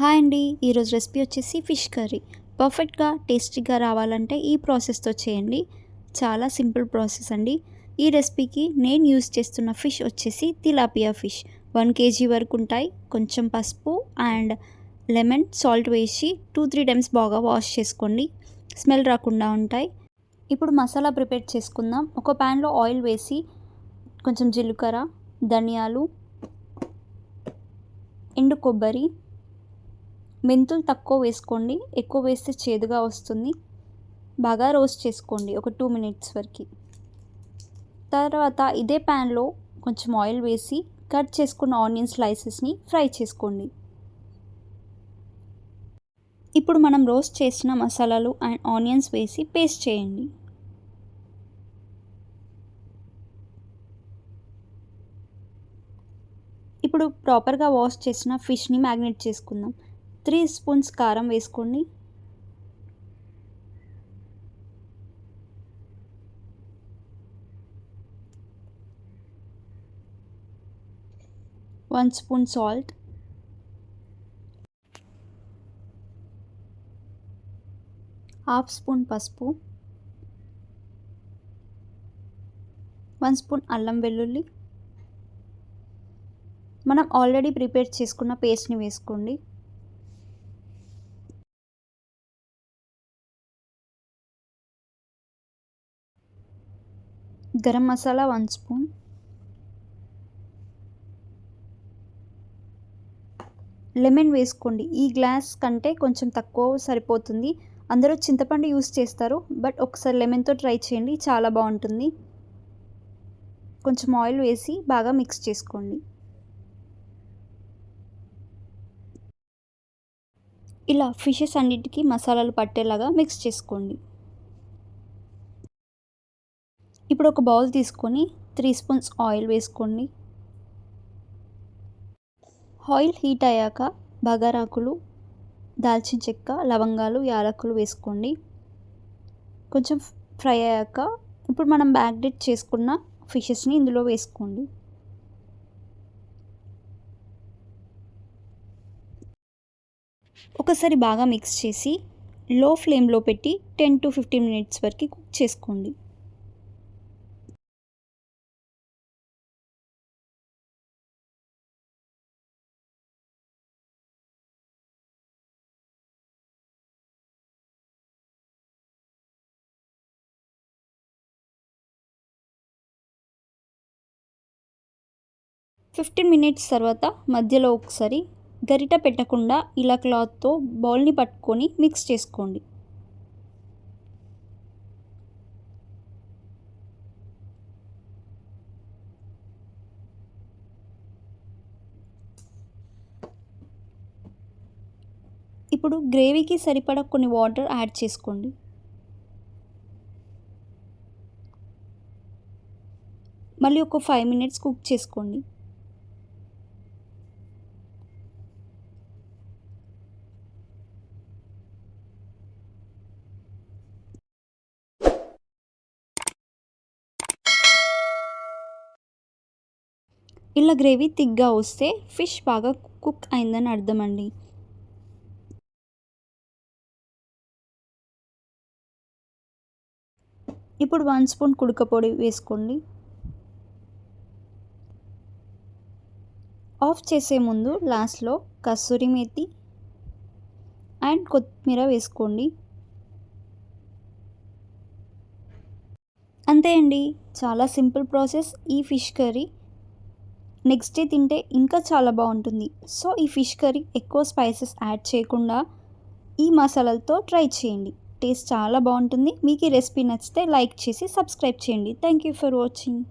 Hi అండి ఈరోజు recipe వచ్చేసి ఫిష్ కర్రీ. పర్ఫెక్ట్గా టేస్టీగా రావాలంటే ఈ ప్రాసెస్తో చేయండి. చాలా సింపుల్ ప్రాసెస్ అండి. ఈ రెసిపీకి నేను యూస్ చేస్తున్న ఫిష్ వచ్చేసి తిలాపియా ఫిష్. వన్ కేజీ వరకు ఉంటాయి. కొంచెం పసుపు అండ్ లెమన్ సాల్ట్ వేసి టూ త్రీ టైమ్స్ బాగా వాష్ చేసుకోండి. స్మెల్ రాకుండా ఉంటాయి. ఇప్పుడు మసాలా ప్రిపేర్ చేసుకుందాం. ఒక ప్యాన్లో ఆయిల్ వేసి కొంచెం జీలకర్ర ధనియాలు ఎండు కొబ్బరి మెంతులు తక్కువ వేసుకోండి. ఎక్కువ వేస్తే చేదుగా వస్తుంది. బాగా రోస్ట్ చేసుకోండి ఒక టూ మినిట్స్ వరకు. తర్వాత ఇదే ప్యాన్లో కొంచెం ఆయిల్ వేసి కట్ చేసుకున్న ఆనియన్ స్లైసెస్ని ఫ్రై చేసుకోండి. ఇప్పుడు మనం రోస్ట్ చేసిన మసాలాలు అండ్ ఆనియన్స్ వేసి పేస్ట్ చేయండి. ఇప్పుడు ప్రాపర్గా వాష్ చేసిన ఫిష్ని మ్యాగ్నేట్ చేసుకుందాం. త్రీ స్పూన్స్ కారం వేసుకోండి. One spoon salt. Half spoon పసుపు. వన్ స్పూన్ అల్లం వెల్లుల్లి. మనం ఆల్రెడీ ప్రిపేర్ చేసుకున్న పేస్ట్ని వేసుకోండి. Garam masala one spoon. Lemon వేసుకోండి. ఈ గ్లాస్ కంటే కొంచెం తక్కువ సరిపోతుంది. అందరూ చింతపండు యూస్ చేస్తారు. బట్ ఒకసారి లెమన్తో ట్రై చేయండి. చాలా బాగుంటుంది. కొంచెం ఆయిల్ వేసి బాగా మిక్స్ చేసుకోండి. ఇలా ఫిషెస్ అన్నిటికీ మసాలాలు పట్టేలాగా మిక్స్ చేసుకోండి. ఇప్పుడు ఒక బౌల్ తీసుకొని త్రీ స్పూన్స్ ఆయిల్ వేసుకోండి. ఆయిల్ హీట్ అయ్యాక బగారాకులు దాల్చిన చెక్క లవంగాలు యాలకులు వేసుకోండి. కొంచెం ఫ్రై అయ్యాక ఇప్పుడు మనం బ్యాగ్డెట్ చేసుకున్న ఫిషెస్ని ఇందులో వేసుకోండి. ఒకసారి బాగా మిక్స్ చేసి లో ఫ్లేమ్లో పెట్టి టెన్ టు ఫిఫ్టీన్ మినిట్స్ వరకు కుక్ చేసుకోండి. ఫిఫ్టీన్ మినిట్స్ తర్వాత మధ్యలో ఒకసారి గరిట పెట్టకుండా ఇలా క్లాత్తో బౌల్ని పట్టుకొని మిక్స్ చేసుకోండి. ఇప్పుడు గ్రేవీకి సరిపడా కొన్ని వాటర్ యాడ్ చేసుకోండి. మళ్ళీ ఒక ఫైవ్ మినిట్స్ కుక్ చేసుకోండి. ఇలా గ్రేవీ థిక్గా వస్తే ఫిష్ బాగా కుక్ అయిందని అర్థం అండి ఇప్పుడు వన్ స్పూన్ కుడుకపొడి వేసుకోండి. ఆఫ్ చేసే ముందు లాస్ట్లో కస్తూరి మేతి అండ్ కొత్తిమీర వేసుకోండి. అంతే అండి. చాలా సింపుల్ ప్రాసెస్ ఈ ఫిష్ కర్రీ. నెక్స్ట్ డే తింటే ఇంకా చాలా బాగుంటుంది. సో ఈ ఫిష్ కర్రీ ఎక్కువ స్పైసెస్ యాడ్ చేయకుండా ఈ మసాలాలతో ట్రై చేయండి. టేస్ట్ చాలా బాగుంటుంది. మీకు ఈ రెసిపీ నచ్చితే లైక్ చేసి సబ్స్క్రైబ్ చేయండి. Thank you for watching.